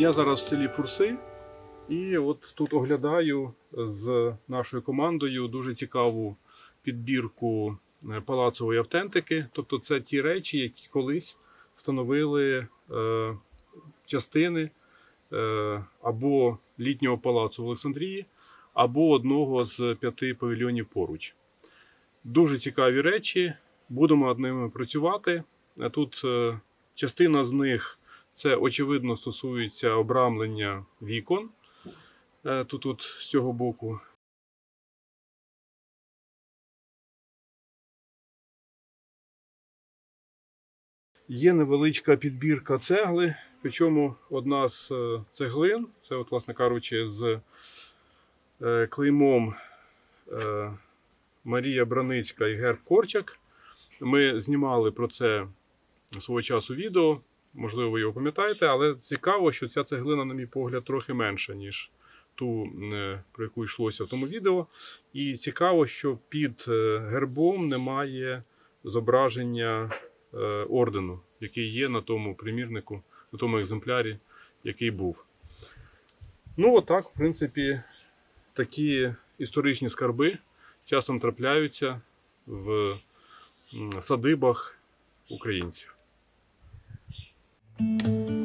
Я зараз в селі Фурси, і от тут оглядаю з нашою командою дуже цікаву підбірку е, палацової автентики. Тобто, це ті речі, які колись становили е, частини е, або літнього палацу в Олександрії, або одного з п'яти павільйонів поруч. Дуже цікаві речі. Будемо над ними працювати. Е, Тут е, частина з них це очевидно стосується обрамлення вікон. Е, Тут, тут з цього боку. Є невеличка підбірка цегли, причому одна з е, цеглин, це, от, власне кажучи, з е, клеймом Марія Браницька і Герб Корчак. Ми знімали про це свого часу відео, можливо, ви його пам'ятаєте, але цікаво, що ця цеглина, на мій погляд, трохи менша, ніж ту, е, про яку йшлося в тому відео. І цікаво, що під е, гербом немає зображення е, ордену, який є на тому примірнику, на тому екземплярі, який був. Ну, отак, в принципі, такі історичні скарби часом трапляються в садибах українців. Música